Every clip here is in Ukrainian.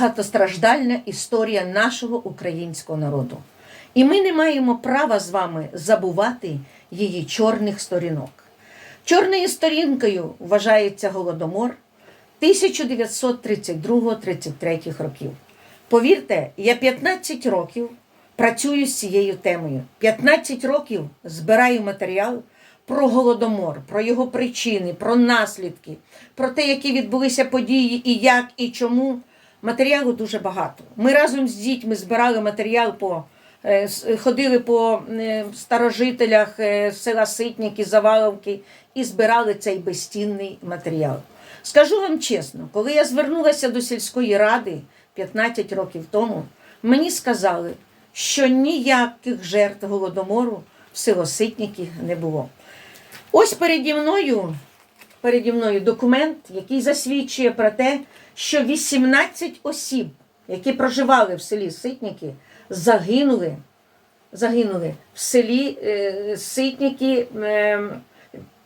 багатостраждальна історія нашого українського народу. І ми не маємо права з вами забувати її чорних сторінок. Чорною сторінкою вважається Голодомор 1932-33 років. Повірте, я 15 років працюю з цією темою. 15 років збираю матеріал про голодомор, про його причини, про наслідки, про те, які відбулися події, і як, і чому. Матеріалу дуже багато. Ми разом з дітьми збирали матеріал по е, ходили по е, старожителях е, села Ситніки, Заваловки і збирали цей безцінний матеріал. Скажу вам чесно, коли я звернулася до сільської ради 15 років тому, мені сказали, що ніяких жертв голодомору в село Ситніки не було. Ось переді мною, переді мною документ, який засвідчує про те, що 18 осіб, які проживали в селі Ситніки, загинули, загинули в селі е, Ситніки е,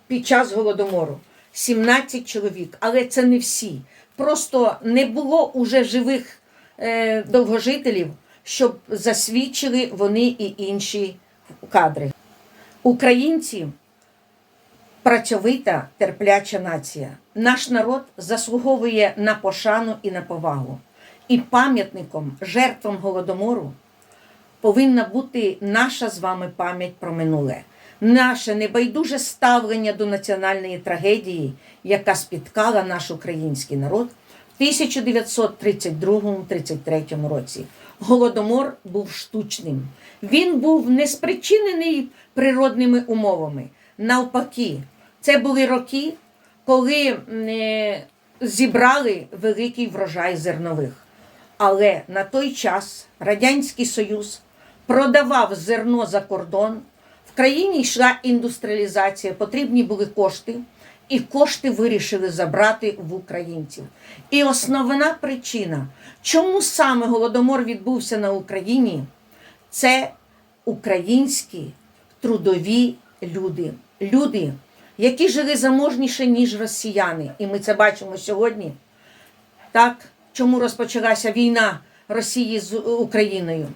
під час голодомору. 17 чоловік, але це не всі. Просто не було уже живих е, довгожителів, щоб засвідчили вони і інші кадри. Українці працьовита, терпляча нація. Наш народ заслуговує на пошану і на повагу. І пам'ятником жертвам голодомору повинна бути наша з вами пам'ять про минуле, наше небайдуже ставлення до національної трагедії, яка спіткала наш український народ в 1932-33 році. Голодомор був штучним. Він був не спричинений природними умовами. Навпаки, це були роки, коли е, зібрали великий врожай зернових. Але на той час Радянський Союз продавав зерно за кордон, в країні йшла індустріалізація, потрібні були кошти, і кошти вирішили забрати в українців. І основна причина, чому саме голодомор відбувся на Україні, це українські трудові люди. Люди, які жили заможніше, ніж росіяни. І ми це бачимо сьогодні. Так, чому розпочалася війна Росії з Україною?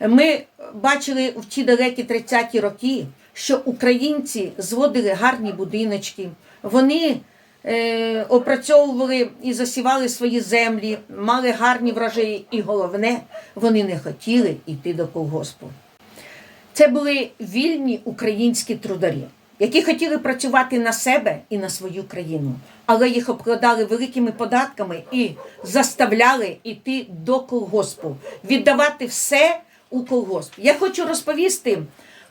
Ми бачили в ті далекі 30-ті роки, що українці зводили гарні будиночки, вони е, опрацьовували і засівали свої землі, мали гарні врожаї, і головне, вони не хотіли йти до колгоспу. Це були вільні українські трударі, які хотіли працювати на себе і на свою країну, але їх обкладали великими податками і заставляли йти до колгоспу, віддавати все у колгосп. Я хочу розповісти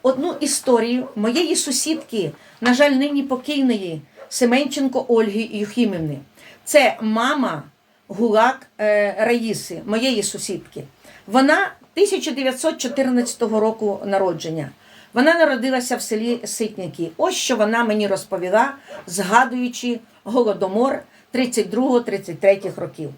одну історію моєї сусідки, на жаль, нині покійної Семенченко Ольги Юхімівни. Це мама Гулак е, Раїси, моєї сусідки. Вона 1914 року народження. Вона народилася в селі Ситніки. Ось що вона мені розповіла, згадуючи голодомор 32-33 років.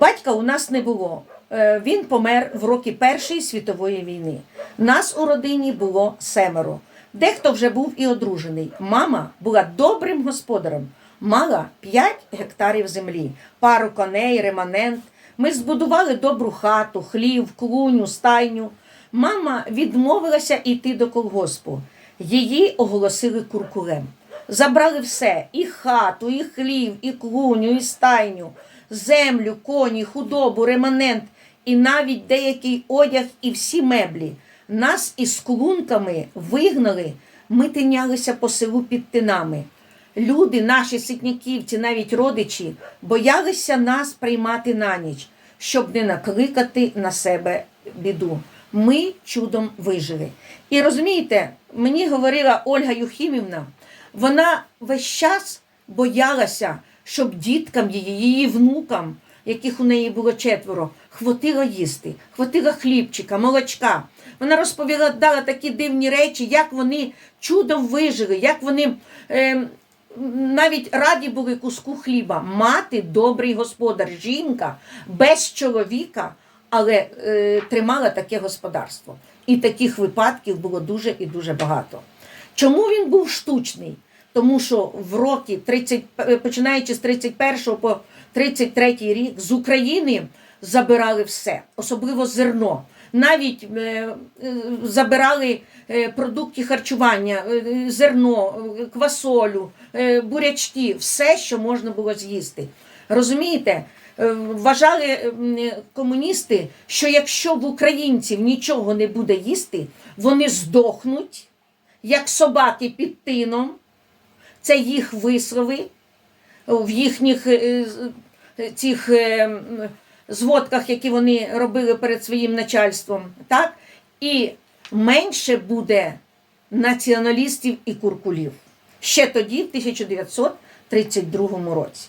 Батька у нас не було. Е, Він помер в роки Першої світової війни. Нас у родині було семеро. Дехто вже був і одружений. Мама була добрим господарем, мала 5 гектарів землі, пару коней, реманент. Ми збудували добру хату, хлів, клуню, стайню. Мама відмовилася йти до колгоспу. Її оголосили куркулем. Забрали все: і хату, і хлів, і клуню, і стайню, землю, коні, худобу, реманент, і навіть деякий одяг і всі меблі. Нас із клунками вигнали, ми тинялися по селу під тинами. Люди, наші ситняківці, навіть родичі, боялися нас приймати на ніч, щоб не накликати на себе біду. Ми чудом вижили. І розумієте, мені говорила Ольга Юхімівна, вона весь час боялася, щоб діткам її, її внукам, яких у неї було четверо, хватило їсти, хватило хлібчика, молочка. Вона розповіла дала такі дивні речі, як вони чудом вижили, як вони. Е, навіть раді були куску хліба. Мати добрий господар, жінка без чоловіка, але е, тримала таке господарство. І таких випадків було дуже і дуже багато. Чому він був штучний? Тому що в роки 30, е, починаючи з 31 по 33 рік з України забирали все, особливо зерно. Навіть е, е, забирали е, продукти харчування, зерно, квасолю, бурячки, все, що можна було з'їсти. Розумієте? Е, Вважали комуністи, що якщо в українців нічого не буде їсти, вони здохнуть, як собаки під тином. Це їх вислови в їхніх е, е, цих е, зводках, які вони робили перед своїм начальством. Так? І менше буде націоналістів і куркулів. Ще тоді, в 1932 році.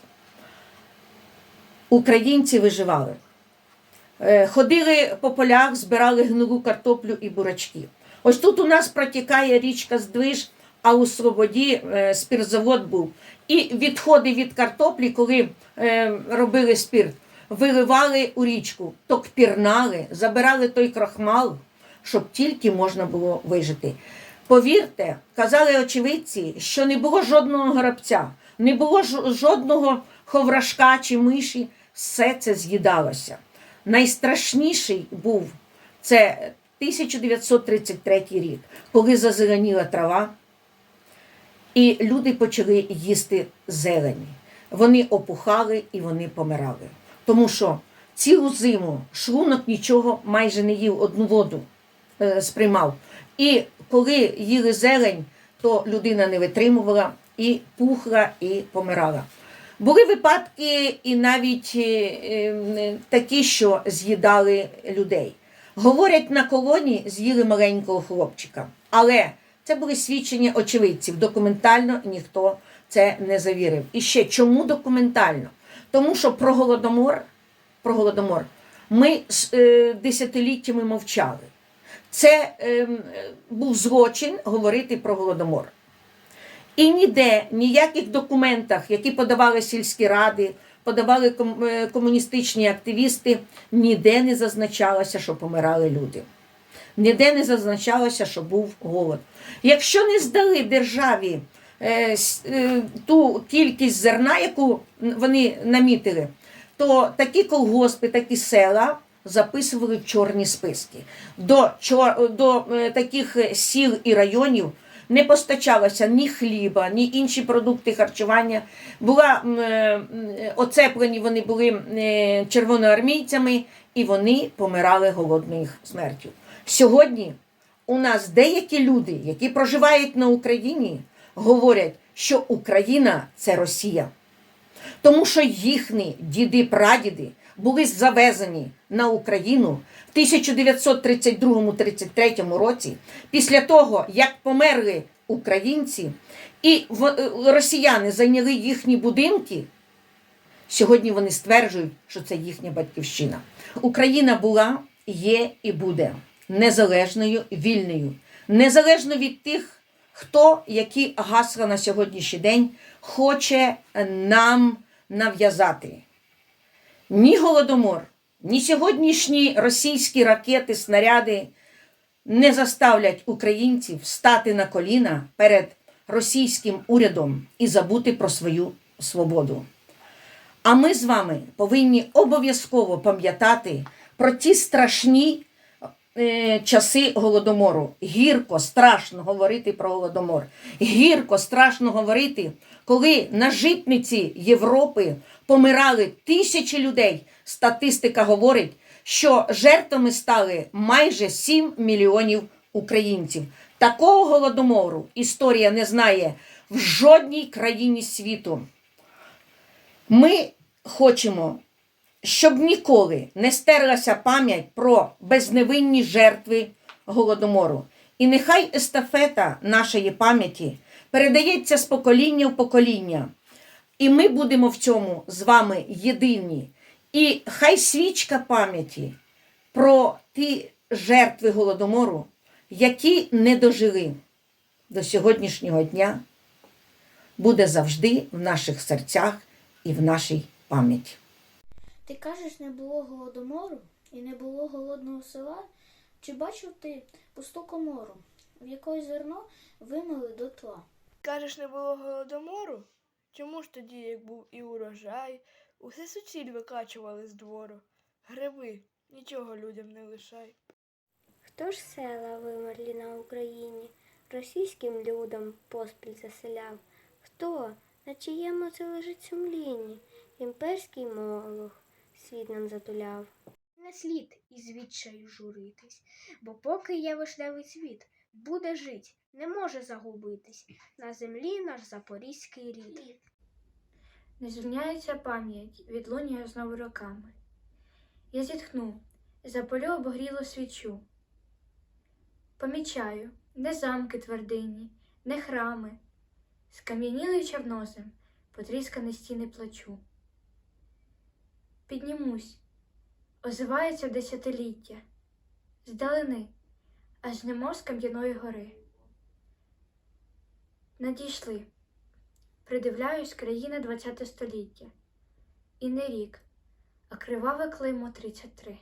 Українці виживали. Е, Ходили по полях, збирали гнилу картоплю і бурачки. Ось тут у нас протікає річка Здвиж, а у Слободі е, спіртзавод був. І відходи від картоплі, коли е, робили спірт, виливали у річку, токпірнали, забирали той крахмал, щоб тільки можна було вижити. Повірте, казали очевидці, що не було жодного грабця, не було жодного ховрашка чи миші, все це з'їдалося. Найстрашніший був це 1933 рік, коли зазеленіла трава, і люди почали їсти зелені. Вони опухали і вони помирали. Тому що цілу зиму шлунок нічого майже не їв, одну воду е, сприймав. І коли їли зелень, то людина не витримувала і пухла, і помирала. Були випадки і навіть е, е, такі, що з'їдали людей. Говорять, на колоні з'їли маленького хлопчика. Але це були свідчення очевидців. Документально ніхто це не завірив. І ще чому документально? Тому що про голодомор, про голодомор ми з е, десятиліттями мовчали. Це ем, е, був злочин говорити про голодомор. І ніде, ніяких документах, які подавали сільські ради, подавали е, комуністичні активісти, ніде не зазначалося, що помирали люди. Ніде не зазначалося, що був голод. Якщо не здали державі е, е, ту кількість зерна, яку вони намітили, то такі колгоспи, такі села записували чорні списки. До, чор- до е, таких сіл і районів не постачалося ні хліба, ні інші продукти харчування. Була е, оцеплені вони були е, червоноармійцями, і вони помирали голодною смертю. Сьогодні у нас деякі люди, які проживають на Україні, говорять, що Україна це Росія. Тому що їхні діди-прадіди були завезені на Україну в 1932-33 році, після того, як померли українці, і е, росіяни зайняли їхні будинки. Сьогодні вони стверджують, що це їхня батьківщина. Україна була, є і буде незалежною, вільною, незалежно від тих, хто які гасла на сьогоднішній день хоче нам нав'язати. Ні голодомор, ні сьогоднішні російські ракети, снаряди не заставлять українців стати на коліна перед російським урядом і забути про свою свободу. А ми з вами повинні обов'язково пам'ятати про ті страшні часи голодомору. Гірко, страшно говорити про голодомор. Гірко, страшно говорити, коли на житниці Європи помирали тисячі людей. Статистика говорить, що жертвами стали майже 7 мільйонів українців. Такого голодомору історія не знає в жодній країні світу. Ми хочемо, щоб ніколи не стерлася пам'ять про безневинні жертви голодомору. І нехай естафета нашої пам'яті передається з покоління в покоління. І ми будемо в цьому з вами єдині. І хай свічка пам'яті про ті жертви голодомору, які не дожили до сьогоднішнього дня, буде завжди в наших серцях і в нашій пам'яті. Ти кажеш, не було голодомору і не було голодного села? Чи бачив ти пусту комору, в якої зерно вимили дотла? Кажеш, не було голодомору? Чому ж тоді, як був і урожай, усе суціль викачували з двору? Гриби, нічого людям не лишай. Хто ж села вимерлі на Україні, російським людям поспіль заселяв? Хто? На чиєму це лежить сумлінні? Імперський молох світ нам затуляв. Не слід із відчаю журитись, бо поки є вишневий цвіт, буде жить, не може загубитись. На землі наш запорізький рід. Не звільняється пам'ять, відлунює знову роками. Я зітхну, запалю обогрілу свічу. Помічаю, не замки твердині, не храми, скам'янілий чавнозем, потріскані стіни плачу. Піднімусь, озивається десятиліття, здалини, аж немо з кам'яної гори. Надійшли. Придивляюсь країни ХХ століття. І не рік, а криваве клеймо 33.